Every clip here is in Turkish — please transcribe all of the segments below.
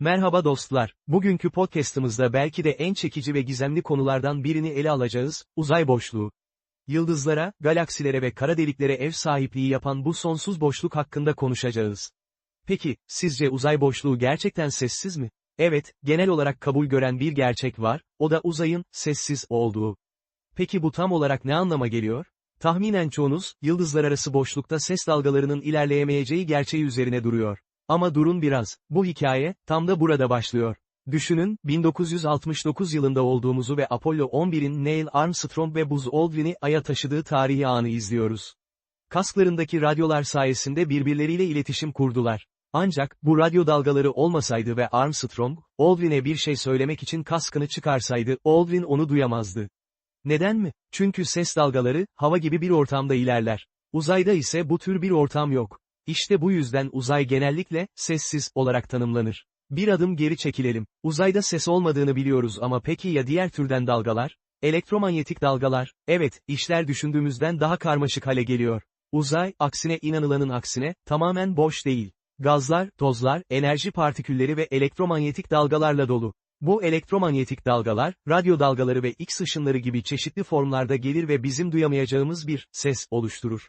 Merhaba dostlar, bugünkü podcastımızda belki de en çekici ve gizemli konulardan birini ele alacağız, uzay boşluğu. Yıldızlara, galaksilere ve kara deliklere ev sahipliği yapan bu sonsuz boşluk hakkında konuşacağız. Peki, sizce uzay boşluğu gerçekten sessiz mi? Evet, genel olarak kabul gören bir gerçek var, o da uzayın, sessiz olduğu. Peki bu tam olarak ne anlama geliyor? Tahminen çoğunuz, yıldızlar arası boşlukta ses dalgalarının ilerleyemeyeceği gerçeği üzerine duruyor. Ama durun biraz, bu hikaye, tam da burada başlıyor. Düşünün, 1969 yılında olduğumuzu ve Apollo 11'in Neil Armstrong ve Buzz Aldrin'i Ay'a taşıdığı tarihi anı izliyoruz. Kasklarındaki radyolar sayesinde birbirleriyle iletişim kurdular. Ancak, bu radyo dalgaları olmasaydı ve Armstrong, Aldrin'e bir şey söylemek için kaskını çıkarsaydı, Aldrin onu duyamazdı. Neden mi? Çünkü ses dalgaları, hava gibi bir ortamda ilerler. Uzayda ise bu tür bir ortam yok. İşte bu yüzden uzay genellikle, sessiz, olarak tanımlanır. Bir adım geri çekilelim. Uzayda ses olmadığını biliyoruz ama peki ya diğer türden dalgalar? Elektromanyetik dalgalar, evet, işler düşündüğümüzden daha karmaşık hale geliyor. Uzay, aksine inanılanın aksine, tamamen boş değil. Gazlar, tozlar, enerji partikülleri ve elektromanyetik dalgalarla dolu. Bu elektromanyetik dalgalar, radyo dalgaları ve X ışınları gibi çeşitli formlarda gelir ve bizim duyamayacağımız bir ses oluşturur.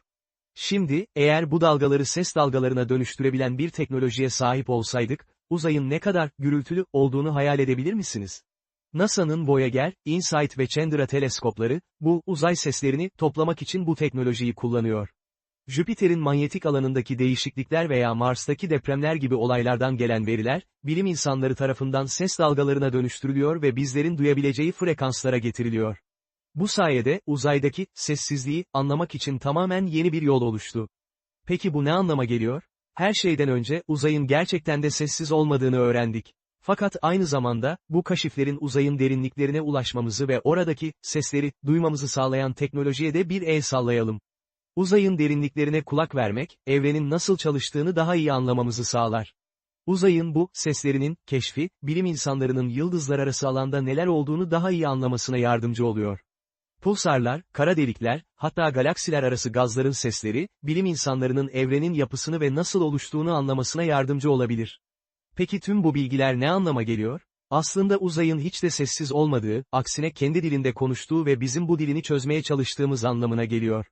Şimdi, eğer bu dalgaları ses dalgalarına dönüştürebilen bir teknolojiye sahip olsaydık, uzayın ne kadar gürültülü olduğunu hayal edebilir misiniz? NASA'nın Voyager, InSight ve Chandra teleskopları, bu uzay seslerini toplamak için bu teknolojiyi kullanıyor. Jüpiter'in manyetik alanındaki değişiklikler veya Mars'taki depremler gibi olaylardan gelen veriler, bilim insanları tarafından ses dalgalarına dönüştürülüyor ve bizlerin duyabileceği frekanslara getiriliyor. Bu sayede, uzaydaki, sessizliği, anlamak için tamamen yeni bir yol oluştu. Peki bu ne anlama geliyor? Her şeyden önce, uzayın gerçekten de sessiz olmadığını öğrendik. Fakat aynı zamanda, bu kaşiflerin uzayın derinliklerine ulaşmamızı ve oradaki, sesleri, duymamızı sağlayan teknolojiye de bir el sallayalım. Uzayın derinliklerine kulak vermek, evrenin nasıl çalıştığını daha iyi anlamamızı sağlar. Uzayın bu, seslerinin, keşfi, bilim insanlarının yıldızlar arası alanda neler olduğunu daha iyi anlamasına yardımcı oluyor. Pulsarlar, kara delikler, hatta galaksiler arası gazların sesleri, bilim insanlarının evrenin yapısını ve nasıl oluştuğunu anlamasına yardımcı olabilir. Peki tüm bu bilgiler ne anlama geliyor? Aslında uzayın hiç de sessiz olmadığı, aksine kendi dilinde konuştuğu ve bizim bu dilini çözmeye çalıştığımız anlamına geliyor.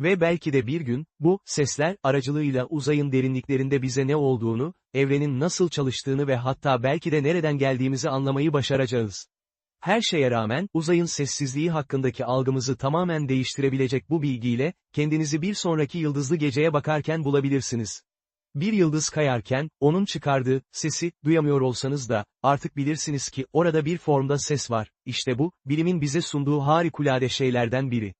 Ve belki de bir gün, bu, sesler, aracılığıyla uzayın derinliklerinde bize ne olduğunu, evrenin nasıl çalıştığını ve hatta belki de nereden geldiğimizi anlamayı başaracağız. Her şeye rağmen, uzayın sessizliği hakkındaki algımızı tamamen değiştirebilecek bu bilgiyle, kendinizi bir sonraki yıldızlı geceye bakarken bulabilirsiniz. Bir yıldız kayarken, onun çıkardığı, sesi, duyamıyor olsanız da, artık bilirsiniz ki, orada bir formda ses var, işte bu, bilimin bize sunduğu harikulade şeylerden biri.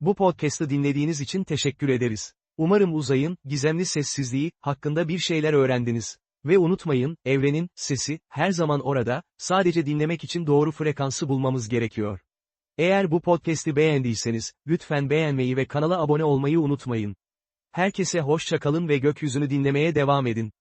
Bu podcast'ı dinlediğiniz için teşekkür ederiz. Umarım uzayın, gizemli sessizliği, hakkında bir şeyler öğrendiniz. Ve unutmayın, evrenin, sesi, her zaman orada, sadece dinlemek için doğru frekansı bulmamız gerekiyor. Eğer bu podcast'i beğendiyseniz, lütfen beğenmeyi ve kanala abone olmayı unutmayın. Herkese hoşça kalın ve gökyüzünü dinlemeye devam edin.